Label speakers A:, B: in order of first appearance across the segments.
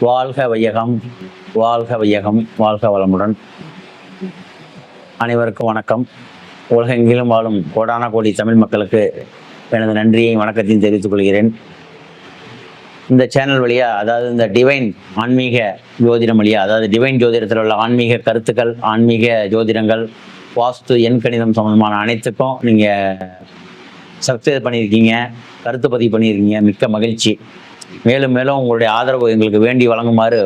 A: வாழ்க வையகம் வாழ்க வையகம் வாழ்க வளமுடன். அனைவருக்கும் வணக்கம். உலகெங்கிலும் வாழும் கோடான கோடி தமிழ் மக்களுக்கு எனது நன்றியை வணக்கத்தையும் தெரிவித்துக் கொள்கிறேன். இந்த சேனல் வழியா அதாவது இந்த டிவைன் ஆன்மீக ஜோதிடம் வழியா அதாவது டிவைன் ஜோதிடத்தில் உள்ள ஆன்மீக கருத்துக்கள் ஆன்மீக ஜோதிடங்கள் வாஸ்து எண் கணிதம் சம்பந்தமான அனைத்துக்கும் நீங்கள் சப்ஸ்கிரைப் பண்ணியிருக்கீங்க கருத்து பதிவு பண்ணியிருக்கீங்க. மிக்க மகிழ்ச்சி. மேலும் மேலும் உங்களுடைய ஆதரவு எங்களுக்கு வேண்டி வழங்குமாறு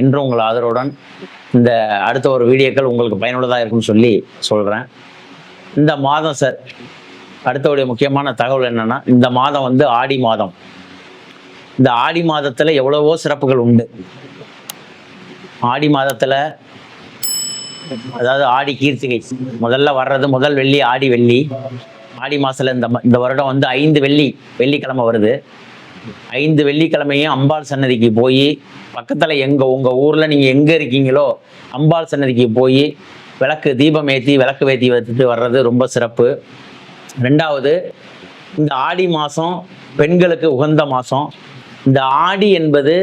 A: என்றும் உங்கள் ஆதரவுடன் இந்த அடுத்த ஒரு வீடியோக்கள் உங்களுக்கு பயனுள்ளதாக இருக்கும்னு சொல்லி சொல்கிறேன் இந்த மாதம் சார் அடுத்தவுடைய முக்கியமான தகவல் என்னன்னா இந்த மாதம் வந்து ஆடி மாதம். இந்த ஆடி மாதத்தில் எவ்வளவோ சிறப்புகள் உண்டு. ஆடி மாதத்தில் அதாவது ஆடி கீர்த்திகை முதல்ல வர்றது முதல் வெள்ளி ஆடி வெள்ளி. ஆடி மாசத்துல இந்த இந்த வருடம் வந்து ஐந்து வெள்ளி வெள்ளிக்கிழமை வருது. ஐந்து வெள்ளிக்கிழமையும் அம்பாள் சன்னதிக்கு போய் பக்கத்தில் எங்கள் உங்கள் ஊரில் நீங்கள் எங்கே இருக்கீங்களோ அம்பாள் சன்னதிக்கு போய் விளக்கு தீபம் ஏற்றி விளக்கு வேத்தி வச்சுட்டு வர்றது ரொம்ப சிறப்பு. ரெண்டாவது இந்த ஆடி மாதம் பெண்களுக்கு உகந்த மாதம் இந்த ஆடி என்பது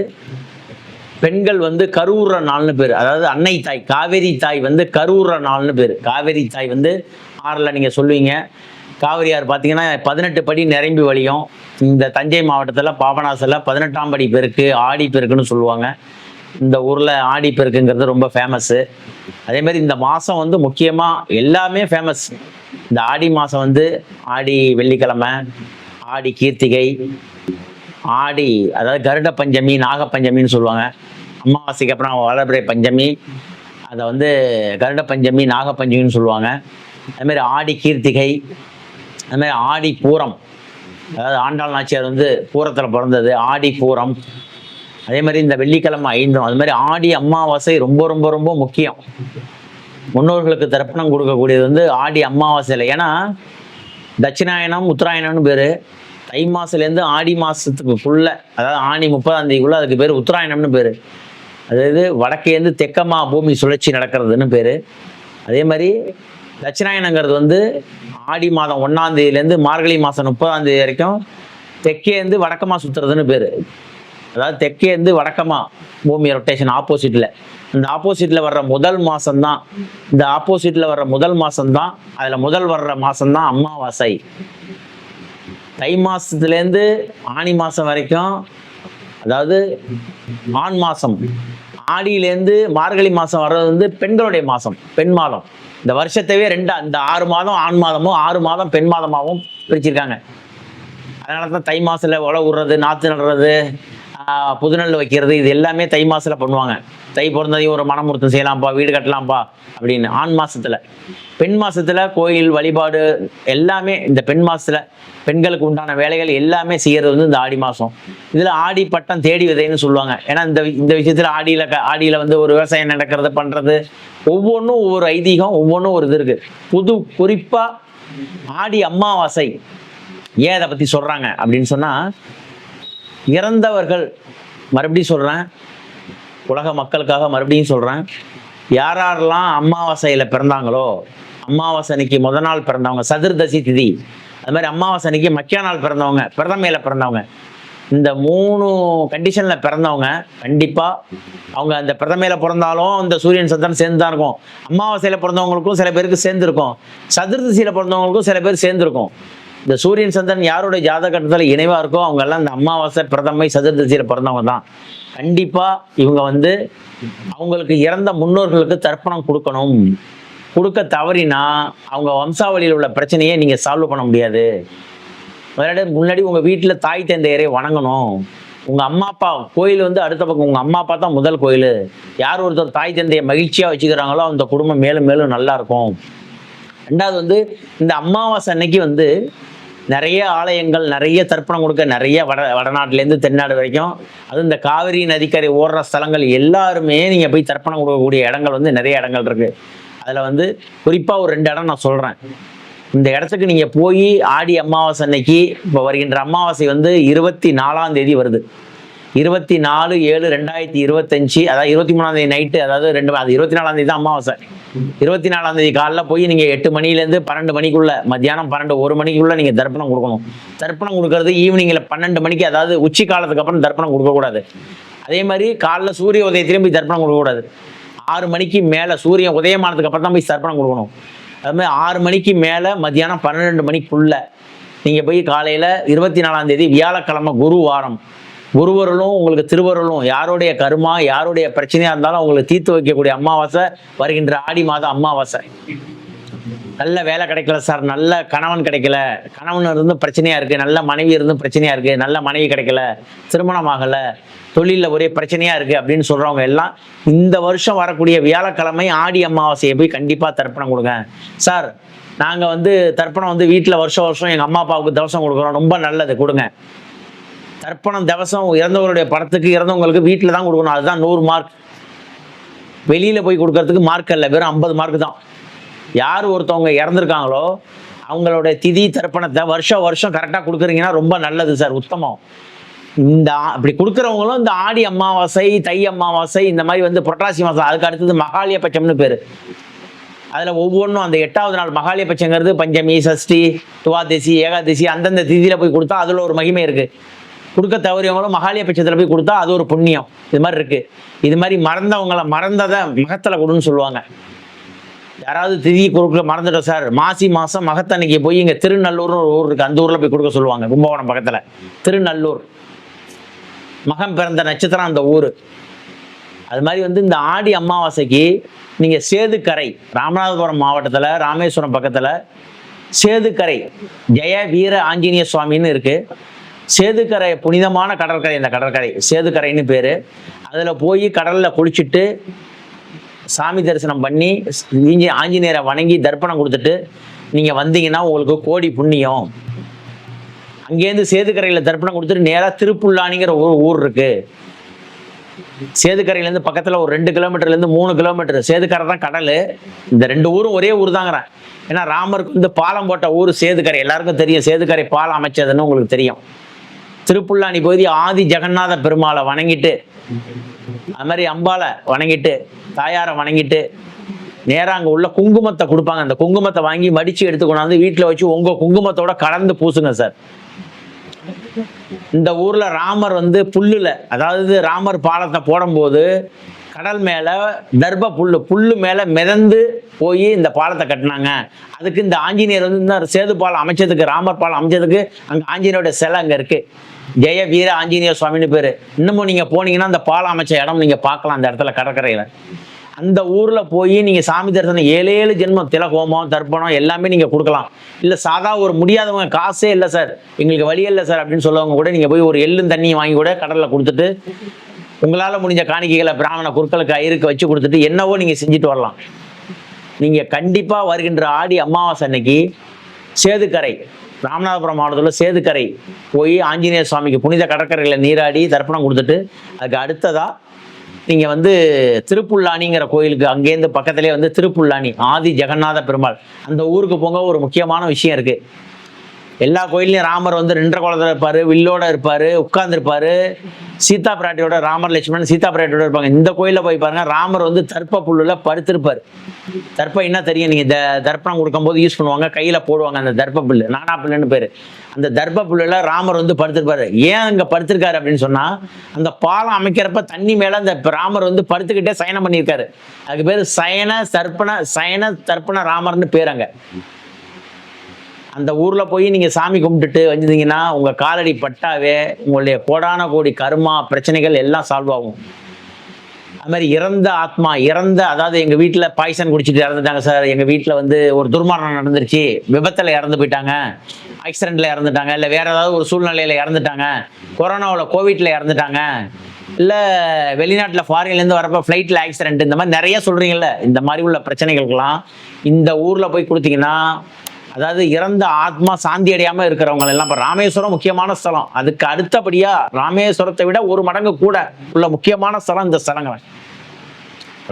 A: பெண்கள் வந்து கருவுற நாள்னு பேர். அதாவது அன்னை தாய் காவேரி தாய் வந்து கருவுற நாள்னு பேர். காவேரி தாய் வந்து ஆறில் நீங்கள் சொல்லுவீங்க. காவிரியார் பார்த்தீங்கன்னா பதினெட்டு படி நிரம்பி வழியும். இந்த தஞ்சை மாவட்டத்தில் பாபநாசில் பதினெட்டாம் படி பெருக்கு ஆடி பெருக்குன்னு சொல்லுவாங்க. இந்த ஊரில் ஆடி பெருக்குங்கிறது ரொம்ப ஃபேமஸ்ஸு அதே மாதிரி இந்த மாதம் வந்து முக்கியமாக எல்லாமே ஃபேமஸ் இந்த ஆடி மாதம் வந்து ஆடி வெள்ளிக்கிழமை ஆடி கீர்த்திகை ஆடி அதாவது கருட பஞ்சமி நாக பஞ்சமின்னு சொல்லுவாங்க. அமாவாசைக்கு அப்புறம் வளர்பிறை பஞ்சமி அதை வந்து கருட பஞ்சமி நாக பஞ்சமின்னு சொல்லுவாங்க. அது ஆடி கீர்த்திகை அது மாதிரி ஆடி பூரம். அதாவது ஆண்டாள் நாச்சியார் வந்து பூரத்தில் பிறந்தது ஆடி பூரம். அதே மாதிரி இந்த வெள்ளிக்கிழமை ஐந்தும் அது மாதிரி ஆடி அமாவாசை ரொம்ப ரொம்ப ரொம்ப முக்கியம். முன்னோர்களுக்கு தர்ப்பணம் கொடுக்கக்கூடியது வந்து ஆடி அமாவாசையில். ஏன்னா தட்சிணாயனம் உத்தராயணம்னு பேர். தை மாசத்துலேருந்து ஆடி மாதத்துக்குள்ள அதாவது ஆணி முப்பதாம் தேதிக்குள்ளே அதுக்கு பேர் உத்தராயணம்னு பேர். அதாவது வடக்கேருந்து தெக்கமா பூமி சுழற்சி நடக்கிறதுன்னு பேர். அதே மாதிரி தட்சிணாயனங்கிறது வந்து ஆடி மாதம் ஒன்றாம் தேதியிலேருந்து மார்கழி மாதம் முப்பதாம் தேதி வரைக்கும் தெற்கேந்து வடக்கமாக சுற்றுறதுன்னு பேர். அதாவது தெற்கேந்து வடக்கமாக பூமி ரொட்டேஷன் ஆப்போசிட்டில் இந்த ஆப்போசிட்டில் வர்ற முதல் மாதம்தான் இந்த ஆப்போசிட்டில் வர்ற முதல் மாதம்தான் அதில் முதல் வர்ற மாதம்தான் அமாவாசை. தை மாதத்துலேருந்து ஆனி மாதம் வரைக்கும் அதாவது ஆண் மாதம் ஆடியிலேருந்து மார்கழி மாதம் வர்றது வந்து பெண்களுடைய மாதம் பெண் மாதம். இந்த வருஷத்தவே ரெண்டா இந்த ஆறு மாதம் ஆண் மாதமும் ஆறு மாதம் பெண் மாதமாகவும் பிரிச்சிருக்காங்க. அதனால தான் தை மாதத்தில் உழவு விடுறது நாற்று நடுறது புதுநெல் வைக்கிறது இது எல்லாமே தை மாசத்துல பண்ணுவாங்க. தை பிறந்ததையும் ஒரு மனமுறுத்தம் செய்யலாம்ப்பா வீடு கட்டலாம்ப்பா அப்படின்னு ஆண் மாசத்துல. பெண் மாசத்துல கோயில் வழிபாடு எல்லாமே இந்த பெண் மாசத்துல பெண்களுக்கு உண்டான வேலைகள் எல்லாமே செய்யறது வந்து இந்த ஆடி மாசம். இதுல ஆடி பட்டம் தேடி விதைன்னு சொல்லுவாங்க. ஏன்னா இந்த வி- இந்த விஷயத்துல ஆடியில ஆடியில் ஆடியில வந்து ஒரு விவசாயம் நடக்கிறது பண்றது ஒவ்வொன்றும் ஒவ்வொரு ஐதீகம் ஒவ்வொன்றும் ஒரு இது இருக்கு. புது குறிப்பா ஆடி அமாவாசை. ஏன் அதை பற்றி சொல்கிறாங்க அப்படின்னு சொன்னால் இறந்தவர்கள் மறுபடியும் சொல்கிறேன் உலக மக்களுக்காக மறுபடியும் சொல்கிறேன் யார் யாரெல்லாம் அமாவாசையில் பிறந்தாங்களோ அமாவாசை அன்னைக்கு முத நாள் பிறந்தவங்க சதுர்தசி திதி அது மாதிரி அமாவாசை அன்னைக்கு மக்கிய நாள் பிறந்தவங்க பிரதமையில் பிறந்தவங்க இந்த மூணு கண்டிஷனில் பிறந்தவங்க கண்டிப்பாக அவங்க அந்த பிரதமையில் பிறந்தாலும் இந்த சூரியன் சந்திரன் சேர்ந்து தான் இருக்கும். அமாவாசையில் பிறந்தவங்களுக்கும் சில பேருக்கு சேர்ந்துருக்கும். சதுர்தசியில் பிறந்தவங்களுக்கும் சில பேர் சேர்ந்துருக்கும். இந்த சூரியன் சந்திரன் யாருடைய ஜாதகத்தில் இணைவாக இருக்கோ அவங்க எல்லாம் இந்த அமாவாசை பிரதமை சதுர்தசியில் பிறந்தவங்க தான். கண்டிப்பாக இவங்க வந்து அவங்களுக்கு இறந்த முன்னோர்களுக்கு தர்ப்பணம் கொடுக்கணும். கொடுக்க தவறினா அவங்க வம்சாவளியில் உள்ள பிரச்சனையை நீங்கள் சால்வ் பண்ண முடியாது. முன்னாடி முன்னாடி உங்கள் வீட்டில் தாய் தந்தையரை வணங்கணும். உங்கள் அம்மா அப்பா கோயில் வந்து அடுத்த பக்கம் உங்கள் அம்மா அப்பா தான் முதல் கோயில். யார் ஒருத்தர் தாய் தந்தையை மகிழ்ச்சியாக வச்சுக்கிறாங்களோ அந்த குடும்பம் மேலும் மேலும் நல்லா இருக்கும். ரெண்டாவது வந்து இந்த அமாவாசை அன்னைக்கு வந்து நிறைய ஆலயங்கள் நிறைய தர்ப்பணம் கொடுக்க நிறைய வட வடநாட்டிலேருந்து தென்னாடு வரைக்கும். அதுவும் இந்த காவிரி நதிக்கரை ஓடுற ஸ்தலங்கள் எல்லாருமே நீங்கள் போய் தர்ப்பணம் கொடுக்கக்கூடிய இடங்கள் வந்து நிறைய இடங்கள் இருக்குது அதில் வந்து குறிப்பாக ஒரு ரெண்டு இடம் நான் சொல்கிறேன் இந்த இடத்துக்கு நீங்கள் போய் ஆடி அமாவாசை அன்னைக்கு இப்போ வருகின்ற அமாவாசை வந்து இருபத்தி நாலாம் தேதி வருது. இருபத்தி நாலு ஏழு ரெண்டாயிரத்தி இருபத்தஞ்சு அதாவது இருபத்தி மூணாம் தேதி நைட்டு அதாவது ரெண்டு அது இருபத்தி நாலாம் தேதி தான் அமாவாசை. இருபத்தி நாலாம் தேதி காலைல போய் நீங்கள் எட்டு மணிலேருந்து பன்னெண்டு மணிக்குள்ள மத்தியானம் பன்னெண்டு ஒரு மணிக்குள்ள நீங்கள் தர்ப்பணம் கொடுக்கணும். தர்ப்பணம் கொடுக்கறது ஈவினிங்கில் பன்னெண்டு மணிக்கு அதாவது உச்சி காலத்துக்கு அப்புறம் தர்ப்பணம் கொடுக்கக்கூடாது அதே மாதிரி காலைல சூரிய உதயத்திலையும் போய் தர்ப்பணம் கொடுக்கக்கூடாது ஆறு மணிக்கு மேலே சூரியன் உதயமானதுக்கு அப்புறம் தான் போய் தர்ப்பணம் கொடுக்கணும். அது மாதிரி ஆறு மணிக்கு மேலே மத்தியானம் பன்னிரெண்டு மணிக்குள்ள நீங்கள் போய் காலையில் இருபத்தி நாலாம் தேதி வியாழக்கிழமை குரு வாரம் குருவருளும் உங்களுக்கு திருவருளும் யாருடைய கருமா யாருடைய பிரச்சனையாக இருந்தாலும் உங்களுக்கு தீர்த்து வைக்கக்கூடிய அமாவாசை வருகின்ற ஆடி மாதம் அமாவாசை. நல்ல வேலை கிடைக்கல சார். நல்ல கணவன் கிடைக்கல. கணவன் இருந்து பிரச்சனையா இருக்கு. நல்ல மனைவி இருந்து பிரச்சனையா இருக்கு. நல்ல மனைவி கிடைக்கல. திருமணம் ஆகல. தொழிலில் ஒரே பிரச்சனையா இருக்கு அப்படின்னு சொல்றவங்க எல்லாம் இந்த வருஷம் வரக்கூடிய வியாழக்கிழமை ஆடி அமாவாசையை போய் கண்டிப்பா தர்ப்பணம் கொடுங்க. சார் நாங்கள் வந்து தர்ப்பணம் வந்து வீட்டில் வருஷம் வருஷம் எங்கள் அம்மா அப்பாவுக்கு தவசம் கொடுக்குறோம். ரொம்ப நல்லது. கொடுங்க. தர்ப்பணம் தவசம் இறந்தவருடைய படத்துக்கு இறந்தவங்களுக்கு வீட்டில் தான் கொடுக்கணும். அதுதான் நூறு மார்க் வெளியில் போய் கொடுக்கறதுக்கு மார்க் இல்லை வெறும் ஐம்பது மார்க் தான். யார் ஒருத்தவங்க இறந்துருக்காங்களோ அவங்களோட திதி தர்ப்பணத்தை வருஷம் வருஷம் கரெக்டாக கொடுக்குறீங்கன்னா ரொம்ப நல்லது சார். உத்தமம். இந்த அப்படி இப்படி கொடுக்குறவங்களும் இந்த ஆடி அமாவாசை தை அமாவாசை இந்த மாதிரி வந்து புரட்டாசி மாதம் அதுக்கு அடுத்தது மகாலயபட்சம்னு பேர். அதில் ஒவ்வொன்றும் அந்த எட்டாவது நாள் மகாலய பட்சங்கிறது பஞ்சமி சஷ்டி துவாதசி ஏகாதசி அந்தந்த திதியில் போய் கொடுத்தா அதில் ஒரு மகிமை இருக்குது கொடுக்க தவறியவங்களும் மகாலய பட்சத்தில் போய் கொடுத்தா அது ஒரு புண்ணியம். இது மாதிரி இருக்குது இது மாதிரி மறந்தவங்கள மறந்ததை மகத்தில் கொடுன்னு சொல்லுவாங்க. யாராவது திதி கொடுக்க மறந்துட்டோம் சார். மாசி மாதம் மகத்தன்னைக்கு போய் இங்கே திருநல்லூர்னு ஒரு ஊர் இருக்குது அந்த ஊரில் போய் கொடுக்க சொல்லுவாங்க கும்பகோணம் பக்கத்தில். திருநல்லூர். மகம் பிறந்த நட்சத்திரம் அந்த ஊர். அது மாதிரி வந்து இந்த ஆடி அமாவாசைக்கு நீங்கள் சேதுக்கரை ராமநாதபுரம் மாவட்டத்தில் ராமேஸ்வரம் பக்கத்தில் சேதுக்கரை ஜெய வீர ஆஞ்சநேய சுவாமின்னு இருக்குது சேதுக்கரை புனிதமான கடற்கரை இந்த கடற்கரை. சேதுக்கரைன்னு பேர். அதில் போய் கடலில் குளிச்சுட்டு சாமி தரிசனம் பண்ணி இஞ்சி ஆஞ்சநேயரை வணங்கி தர்ப்பணம் கொடுத்துட்டு நீங்கள் வந்தீங்கன்னா உங்களுக்கு கோடி புண்ணியம். அங்கேருந்து சேதுக்கரையில் தர்ப்பணம் கொடுத்துட்டு நேராக திருப்புல்லானிங்கிற ஒரு ஊர் இருக்குது சேதுக்கரையிலேருந்து பக்கத்தில் ஒரு ரெண்டு கிலோமீட்டர்லேருந்து மூணு கிலோமீட்டர். சேதுக்கரை தான் கடல். இந்த ரெண்டு ஊரும் ஒரே ஊர் தாங்கிறேன். ஏன்னா ராமருக்கு வந்து பாலம் போட்ட ஊர் சேதுக்கரை. எல்லாருக்கும் தெரியும் சேதுக்கரை பாலம் அமைச்சதுன்னு உங்களுக்கு தெரியும். திருப்புல்லானி பகுதி ஆதி ஜெகநாத பெருமாளை வணங்கிட்டு அது மாதிரி அம்பாளை வணங்கிட்டு தாயாரை வணங்கிட்டு நேராக அங்கே உள்ள குங்குமத்தை கொடுப்பாங்க. அந்த குங்குமத்தை வாங்கி மடித்து எடுத்து கொண்டாந்து வீட்டில் வச்சு உங்கள் குங்குமத்தோட கலந்து பூசுங்க சார். இந்த ஊரில் ராமர் வந்து புல்லுல அதாவது ராமர் பாலத்தை போடும்போது கடல் மேலே தர்ப புல்லு புல்லு மேலே மிதந்து போய் இந்த பாலத்தை கட்டினாங்க. அதுக்கு இந்த ஆஞ்சநேயர் வந்து இந்த சேது பாலம் அமைச்சதுக்கு ராமர் பாலம் அமைச்சதுக்கு அங்கே ஆஞ்சநேயரோட சிலை அங்கே இருக்கு. ஜெய வீர ஆஞ்சநேய சுவாமின்னு பேர். இன்னமும் நீங்கள் போனீங்கன்னா அந்த பாலம் அமைச்ச இடம் நீங்கள் பார்க்கலாம் அந்த இடத்துல கடற்கரையில். அந்த ஊரில் போய் நீங்கள் சாமி தரிசனம் ஏழு ஏழு ஜென்மம் திலகோமம் தர்ப்பணம் எல்லாமே நீங்கள் கொடுக்கலாம். இல்லை சாதா ஒரு முடியாதவங்க காசே இல்லை சார். எங்களுக்கு வழி இல்லை சார் அப்படின்னு சொல்லவங்க கூட நீங்கள் போய் ஒரு எள்ளும் தண்ணியும் வாங்கி கூட கடலில் கொடுத்துட்டு உங்களால் முடிஞ்ச காணிக்கைகளை பிராமண குருக்களுக்கு ஐருக்கு வச்சு கொடுத்துட்டு என்னவோ நீங்கள் செஞ்சுட்டு வரலாம். நீங்கள் கண்டிப்பாக வருகின்ற ஆடி அமாவாசை அன்னைக்கு சேதுக்கரை ராமநாதபுரம் மாவட்டத்தில் சேதுக்கரை போய் ஆஞ்சநேய சுவாமிக்கு புனித கடற்கரையில் நீராடி தர்ப்பணம் கொடுத்துட்டு அதுக்கு அடுத்ததாக நீங்கள் வந்து திருப்புல்லானிங்கிற கோயிலுக்கு அங்கேருந்து பக்கத்திலே வந்து திருப்புல்லானி ஆதி ஜெகநாத பெருமாள். அந்த ஊருக்கு போங்க ஒரு முக்கியமான விஷயம் இருக்குது எல்லா கோயிலையும் ராமர் வந்து நின்ற குளத்துல இருப்பார் வில்லோட இருப்பார் உட்கார்ந்துருப்பாரு. சீதா பிராட்டியோட ராமர் லட்சுமணன் சீதா பிராட்டியோட இருப்பாங்க. இந்த கோயிலில் போய் பாருங்க ராமர் வந்து தர்ப்ப புல்லில் படுத்திருப்பார். தர்ப்பம் என்ன தெரியும்? நீங்கள் த- தர்ப்பணம் கொடுக்கும்போது யூஸ் பண்ணுவாங்க கையில் போடுவாங்க அந்த தர்ப்ப புல்லு. நானா புல்லுன்னு பேர். அந்த தர்ப்ப புல்லில் ராமர் வந்து படுத்திருப்பார். ஏன் அங்கே படுத்திருக்காரு அப்படின்னு சொன்னால் அந்த பாலம் அமைக்கிறப்ப தண்ணி மேலே அந்த ராமர் வந்து படுத்துக்கிட்டே சயனம் பண்ணியிருக்காரு. அதுக்கு பேர் சயன தர்ப்பண சயன தர்ப்பண ராமர்னு பேர் அங்கே. அந்த ஊரில் போய் நீங்கள் சாமி கும்பிட்டுட்டு வந்துட்டீங்கன்னா உங்கள் காலடி பட்டாவே உங்களுடைய கோடான கோடி கருமா பிரச்சனைகள் எல்லாம் சால்வ் ஆகும். அது மாதிரி இறந்த ஆத்மா இறந்த அதாவது எங்கள் வீட்டில் பாய்சன் குடிச்சிட்டு இறந்துட்டாங்க சார். எங்கள் வீட்டில் வந்து ஒரு துர்மரணம் நடந்துருச்சு. விபத்தில் இறந்து போயிட்டாங்க. ஆக்சிடெண்ட்டில் இறந்துட்டாங்க. இல்லை வேறு ஏதாவது ஒரு சூழ்நிலையில் இறந்துட்டாங்க. கொரோனாவில் கோவிட்டில் இறந்துட்டாங்க. இல்லை வெளிநாட்டில் ஃபாரின்லேருந்து வரப்போ ஃப்ளைட்டில் ஆக்சிடென்ட் இந்த மாதிரி நிறைய சொல்றீங்கல்ல. இந்த மாதிரி உள்ள பிரச்சனைகளுக்கெல்லாம் இந்த ஊரில் போய் கொடுத்தீங்கன்னா அதாவது இறந்த ஆத்மா சாந்தி அடையாம இருக்கிறவங்க எல்லாம் இப்போ ராமேஸ்வரம் முக்கியமான ஸ்தலம். அதுக்கு அடுத்தபடியா ராமேஸ்வரத்தை விட ஒரு மடங்கு கூட உள்ள முக்கியமான ஸ்தலம் இந்த ஸ்தலங்கள்.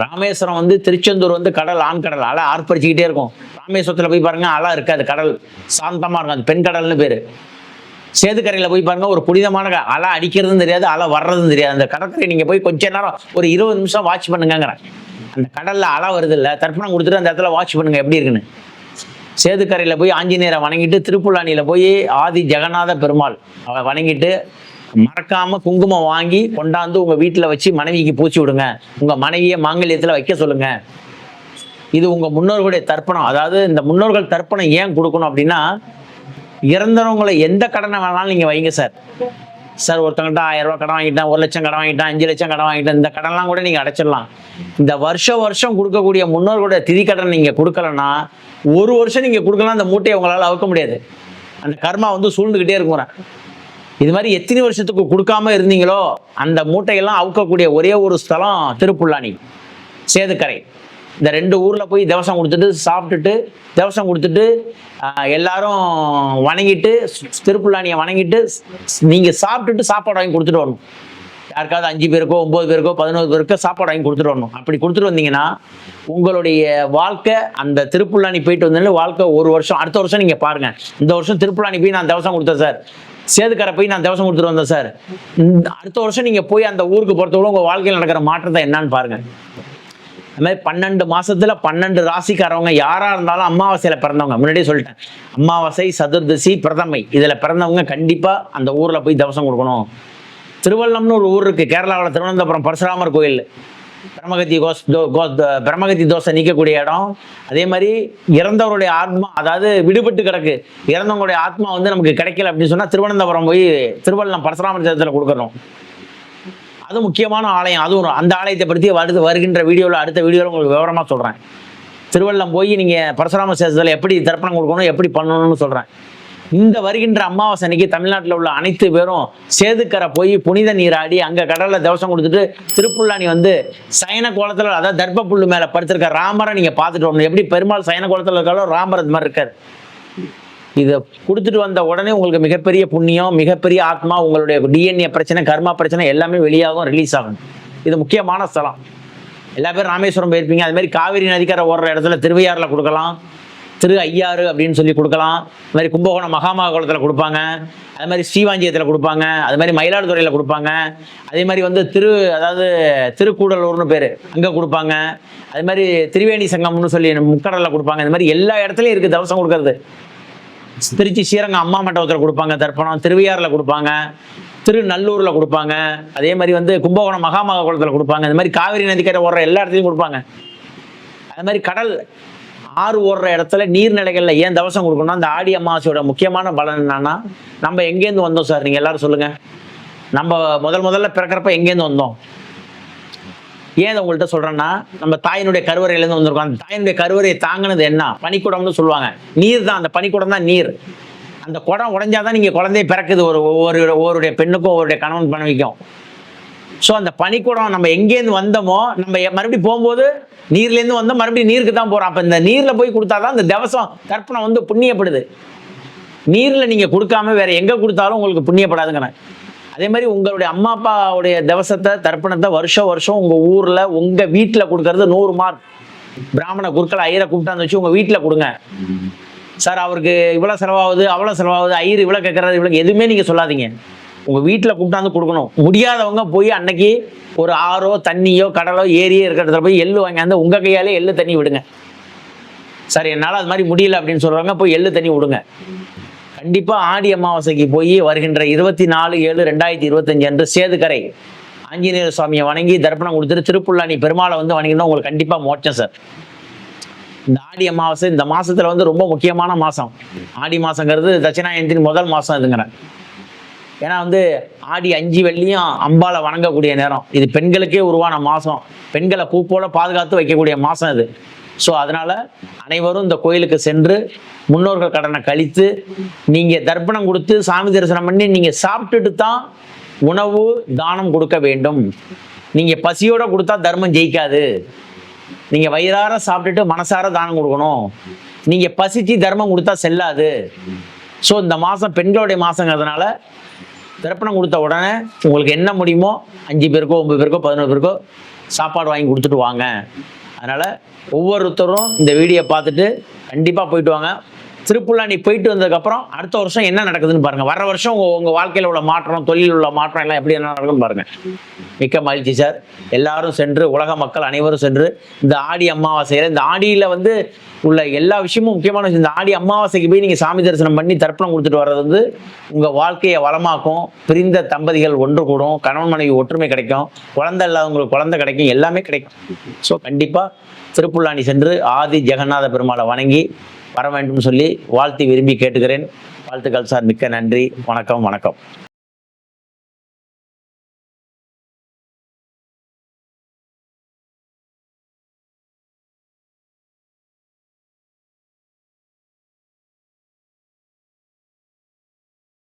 A: ராமேஸ்வரம் வந்து திருச்செந்தூர் வந்து கடல் ஆண் கடல். அலை ஆர்ப்பரிச்சுக்கிட்டே இருக்கும். ராமேஸ்வரத்துல போய் பாருங்க அலை இருக்காது கடல். சாந்தமா இருக்கும் அது பெண் கடல்னு பேரு. சேதுக்கரையில போய் பாருங்க ஒரு புனிதமான அலை அடிக்கிறதும் தெரியாது அலை வர்றதும் தெரியாது. அந்த கடற்கரை நீங்க போய் கொஞ்ச நேரம் ஒரு இருபது நிமிஷம் வாட்ச் பண்ணுங்கங்கிறேன். அந்த கடல்ல அலை வருது இல்ல தர்ப்பணம் கொடுத்துட்டு அந்த இடத்துல வாட்ச் பண்ணுங்க எப்படி இருக்குன்னு. சேதுக்கரையில் போய் ஆஞ்சநேயரை வணங்கிட்டு திருப்புல்லானியில் போய் ஆதி ஜெகநாத பெருமாள் அவளை வணங்கிட்டு மறக்காம குங்குமம் வாங்கி கொண்டாந்து உங்க வீட்டில் வச்சு மனைவிக்கு பூச்சி விடுங்க. உங்க மனைவியை மாங்கல்யத்தில் வைக்க சொல்லுங்க. இது உங்க முன்னோர்களுடைய தர்ப்பணம். அதாவது இந்த முன்னோர்கள் தர்ப்பணம் ஏன் கொடுக்கணும் அப்படின்னா இறந்தவங்களை எந்த கடனை வேணாலும் நீங்க வைங்க சார். சார் ஒருத்தங்கிட்ட ஆயிரம் ரூபாய் கடன் வாங்கிட்டேன் ஒரு லட்சம் கடன் வாங்கிட்டேன் அஞ்சு லட்சம் கடன் வாங்கிட்டேன் இந்த கடன்லாம் கூட நீங்க அடைச்சிடலாம். இந்த வருஷம் வருஷம் கொடுக்கக்கூடிய முன்னோர்களுடைய திதி கடன் நீங்க கொடுக்கலன்னா ஒரு வருஷம் நீங்கள் கொடுக்கலாம் அந்த மூட்டையை உங்களால் அவுக்க முடியாது. அந்த கர்மா வந்து சூழ்ந்துக்கிட்டே இருக்கும் இது மாதிரி எத்தனை வருஷத்துக்கு கொடுக்காம இருந்தீங்களோ அந்த மூட்டையெல்லாம் அவுக்கக்கூடிய ஒரே ஒரு ஸ்தலம் திருப்புல்லானி சேதுக்கரை. இந்த ரெண்டு ஊரில் போய் திவசம் கொடுத்துட்டு சாப்பிட்டுட்டு திவசம் கொடுத்துட்டு எல்லாரும் வணங்கிட்டு திருப்புல்லானியை வணங்கிட்டு நீங்கள் சாப்பிட்டுட்டு சாப்பாடு வாங்கி கொடுத்துட்டு வரணும். யாருக்காவது அஞ்சு பேருக்கோ ஒம்பது பேருக்கோ பதினோரு பேருக்கோ சாப்பாடு வாங்கி கொடுத்துட்டு வரணும். அப்படி கொடுத்துட்டு வந்தீங்கன்னா உங்களுடைய வாழ்க்கை அந்த திருப்புல்லானி போயிட்டு வந்தோடனே வாழ்க்கை ஒரு வருஷம் அடுத்த வருஷம் நீங்க பாருங்க. இந்த வருஷம் திருப்புல்லானி போய் நான் தவசம் கொடுத்தேன் சார். சேதுக்கரை போய் நான் தவசம் கொடுத்துட்டு வந்தேன் சார். அடுத்த வருஷம் நீங்க போய் அந்த ஊருக்கு பொறுத்தவரை உங்கள் வாழ்க்கையில் நடக்கிற மாற்றத்தை என்னன்னு பாருங்க. அது மாதிரி பன்னெண்டு மாசத்துல பன்னெண்டு ராசிக்காரவங்க யாரா இருந்தாலும் அமாவாசையில பிறந்தவங்க. முன்னாடியே சொல்லிட்டேன். அமாவாசை சதுர்தசி பிரதமை. இதுல பிறந்தவங்க கண்டிப்பா அந்த ஊர்ல போய் தவசம் கொடுக்கணும். திருவள்ளம்னு ஒரு ஊர் இருக்குது கேரளாவில் திருவனந்தபுரம் பரசுராமர் கோயில். பிரமகதி கோஸ் தோ கோஸ் பிரமகதி தோசை நீக்கக்கூடிய இடம். அதே மாதிரி இறந்தவருடைய ஆத்மா அதாவது விடுபட்டு கிடக்கு. இறந்தவங்களுடைய ஆத்மா வந்து நமக்கு கிடைக்கல அப்படின்னு சொன்னால் திருவனந்தபுரம் போய் திருவள்ளம் பரசுராமர் சேதத்தில் கொடுக்குறோம் அது முக்கியமான ஆலயம். அதுவும் ஒரு- அந்த ஆலயத்தை பற்றி அடுத்து வருகின்ற வீடியோவில் அடுத்த வீடியோவில் உங்களுக்கு விவரமாக சொல்கிறேன் திருவள்ளம் போய் நீங்கள் பரசுராம சேதத்தில் எப்படி தர்ப்பணம் கொடுக்கணும் எப்படி பண்ணணும்னு சொல்கிறேன் இந்த வருகின்ற அமாவாசை அன்னைக்கு தமிழ்நாட்டில் உள்ள அனைத்து பேரும் சேதுக்கரை போய் புனித நீராடி அங்கே கடலில் தவசம் கொடுத்துட்டு திருப்புல்லாணி வந்து சயன கோலத்தில் அதாவது தர்ப்ப புல்லு மேலே படுத்திருக்க ராமரை நீங்கள் பார்த்துட்டு வரணும். எப்படி பெருமாள் சயன கோலத்தில் இருக்காலோ ராமர் அது மாதிரி இருக்கார். இதை கொடுத்துட்டு வந்த உடனே உங்களுக்கு மிகப்பெரிய புண்ணியம் மிகப்பெரிய ஆத்மா உங்களுடைய டிஎன்ஏ பிரச்சனை கர்மா பிரச்சனை எல்லாமே வெளியாகும் ரிலீஸ் ஆகும். இது முக்கியமான ஸ்தலம். எல்லா பேரும் ராமேஸ்வரம் போயிருப்பீங்க. அது மாதிரி காவிரி நதிக்கரை ஓடுற இடத்துல திருவையாறில் கொடுக்கலாம். திரு ஐயாறு அப்படின்னு சொல்லி கொடுக்கலாம். அது மாதிரி கும்பகோணம் மகாமகோளத்தில் கொடுப்பாங்க. அது மாதிரி ஸ்ரீவாஞ்சியத்தில் கொடுப்பாங்க. அது மாதிரி மயிலாடுதுறையில் கொடுப்பாங்க. அதே மாதிரி வந்து திரு அதாவது திருக்கூடலூர்னு பேர். அங்கே கொடுப்பாங்க. அது மாதிரி திரிவேணி சங்கம்னு சொல்லி முக்கடலில் கொடுப்பாங்க. இந்த மாதிரி எல்லா இடத்துலையும் இருக்குது தவசம் கொடுக்கறது. திருச்சி ஸ்ரீரங்கம் அம்மா மண்டபத்தில் கொடுப்பாங்க தர்ப்பணம். திருவையாறில் கொடுப்பாங்க. திருநல்லூரில் கொடுப்பாங்க. அதே மாதிரி வந்து கும்பகோணம் மகாமகோளத்தில் கொடுப்பாங்க. இந்த மாதிரி காவிரி நதிக்கரை ஓடுற எல்லா இடத்துலையும் கொடுப்பாங்க. அது மாதிரி கடல் ஆறு ஓடுற இடத்துல நீர்நிலைகளில் ஏன் தவசம் கொடுக்கணும் அந்த ஆடி அமாவாசையோட முக்கியமான பலன் என்னன்னா நம்ம எங்கேருந்து வந்தோம் சார்? நீங்கள் எல்லாரும் சொல்லுங்கள் நம்ம முதல் முதல்ல பிறக்கிறப்ப எங்கேருந்து வந்தோம்? ஏன் உங்கள்கிட்ட சொல்றேன்னா நம்ம தாயினுடைய கருவறையிலேருந்து வந்திருக்கோம். அந்த தாயினுடைய கருவறையை தாங்கினது என்ன? பனிக்குடம்னு சொல்லுவாங்க. நீர் தான் அந்த பனிக்குடம் தான் நீர். அந்த குடம் உடஞ்சாதான் நீங்கள் குழந்தைய பிறக்குது. ஒரு ஒவ்வொரு ஒவ்வொருடைய பெண்ணுக்கும் ஒவ்வொருடைய கணவன் பணவிக்கும் ஸோ அந்த பனிக்குடம் நம்ம எங்கேருந்து வந்தோமோ நம்ம மறுபடியும் போகும்போது நீர்லேருந்து வந்தோம் மறுபடியும் நீருக்கு தான் போகிறோம் அப்போ இந்த நீரில் போய் கொடுத்தாதான் இந்த தவசம் தர்ப்பணம் வந்து புண்ணியப்படுது. நீரில் நீங்கள் கொடுக்காம வேற எங்கே கொடுத்தாலும் உங்களுக்கு புண்ணியப்படாதுங்கிறேன் அதே மாதிரி உங்களுடைய அம்மா அப்பாவுடைய தவசத்தை தர்ப்பணத்தை வருஷம் வருஷம் உங்கள் ஊரில் உங்கள் வீட்டில் கொடுக்கறது நூறு மார்க். பிராமண குருக்கள் ஐயரை கூப்பிட்டாந்து வச்சு உங்கள் வீட்டில் கொடுங்க. சார் அவருக்கு இவ்வளோ செலவாகுது அவ்வளோ செலவாகுது ஐயர் இவ்வளோ கேட்கறது இவ்வளோ எதுவுமே நீங்கள் சொல்லாதீங்க. உங்கள் வீட்டில் கூப்பிட்டாந்து கொடுக்கணும். முடியாதவங்க போய் அன்னைக்கு ஒரு ஆறோ தண்ணியோ கடலோ ஏரியோ இருக்கிற இடத்துல போய் எள்ளு வாங்கியாந்து உங்கள் கையாலே எள்ளு தண்ணி விடுங்க. சார் என்னால் அது மாதிரி முடியல அப்படின்னு சொல்கிறவங்க போய் எள்ளு தண்ணி விடுங்க. கண்டிப்பாக ஆடி அமாவாசைக்கு போய் வருகின்ற இருபத்தி நாலு ஏழு ரெண்டாயிரத்தி இருபத்தஞ்சு அன்று சேதுக்கரை ஆஞ்சநேயர் சுவாமியை வணங்கி தர்ப்பணம் கொடுத்துட்டு திருப்புல்லானி பெருமாளை வந்து வணங்கினா உங்களுக்கு கண்டிப்பாக மோட்சம் சார். இந்த ஆடி அமாவாசை இந்த மாசத்துல வந்து ரொம்ப முக்கியமான மாசம். ஆடி மாசங்கிறது தட்சிணாயனத்தின் முதல் மாசம் இதுங்கிறேன் ஏன்னா வந்து ஆடி அஞ்சு வெள்ளியும் அம்பாலை வணங்கக்கூடிய நேரம். இது பெண்களுக்கே உருவான மாதம் பெண்களை பூப்போல பாதுகாத்து வைக்கக்கூடிய மாதம் இது. ஸோ அதனால அனைவரும் இந்த கோயிலுக்கு சென்று முன்னோர்கள் கடனை கழித்து நீங்கள் தர்ப்பணம் கொடுத்து சாமி தரிசனம் பண்ணி நீங்கள் சாப்பிட்டுட்டு தான் உணவு தானம் கொடுக்க வேண்டும். நீங்கள் பசியோடு கொடுத்தா தர்மம் ஜெயிக்காது. நீங்கள் வயிறார சாப்பிட்டுட்டு மனசார தானம் கொடுக்கணும். நீங்கள் பசிச்சு தர்மம் கொடுத்தா செல்லாது. ஸோ இந்த மாதம் பெண்களுடைய மாதங்கிறதுனால திறப்பணம் கொடுத்த உடனே உங்களுக்கு என்ன முடியுமோ அஞ்சு பேருக்கோ ஒன்பது பேருக்கோ பதினோரு பேருக்கோ சாப்பாடு வாங்கி கொடுத்துட்டு வாங்க. அதனால் ஒவ்வொருத்தரும் இந்த வீடியோ பார்த்துட்டு கண்டிப்பாக போயிட்டு வாங்க. திருப்புல்லானி போயிட்டு வந்ததுக்கப்புறம் அடுத்த வருஷம் என்ன நடக்குதுன்னு பாருங்க. வர வருஷம் உங்கள் வாழ்க்கையில் உள்ள மாற்றம் தொழில் உள்ள மாற்றம் எல்லாம் எப்படி என்ன நடக்குதுன்னு பாருங்க. மிக்க மகிழ்ச்சி சார். எல்லாரும் சென்று உலக மக்கள் அனைவரும் சென்று இந்த ஆடி அமாவாசையில் இந்த ஆடியில் வந்து உள்ள எல்லா விஷயமும் முக்கியமான விஷயம். இந்த ஆடி அமாவாசைக்கு போய் நீங்கள் சாமி தரிசனம் பண்ணி தர்ப்பணம் கொடுத்துட்டு வர்றது வந்து உங்கள் வாழ்க்கையை வளமாக்கும். பிரிந்த தம்பதிகள் ஒன்று கூடும் கணவன் மனைவி ஒற்றுமை கிடைக்கும் குழந்தை இல்லாதவங்களுக்கு குழந்தை கிடைக்கும் எல்லாமே கிடைக்கும். ஸோ கண்டிப்பாக திருப்புல்லானி சென்று ஆதி ஜெகநாத பெருமாளை வணங்கி வர வேண்டும் சொல்லி வாழ்த்தி விரும்பி கேட்டுக்கிறேன். வாழ்த்துக்கள் சார் மிக்க நன்றி. வணக்கம் வணக்கம்.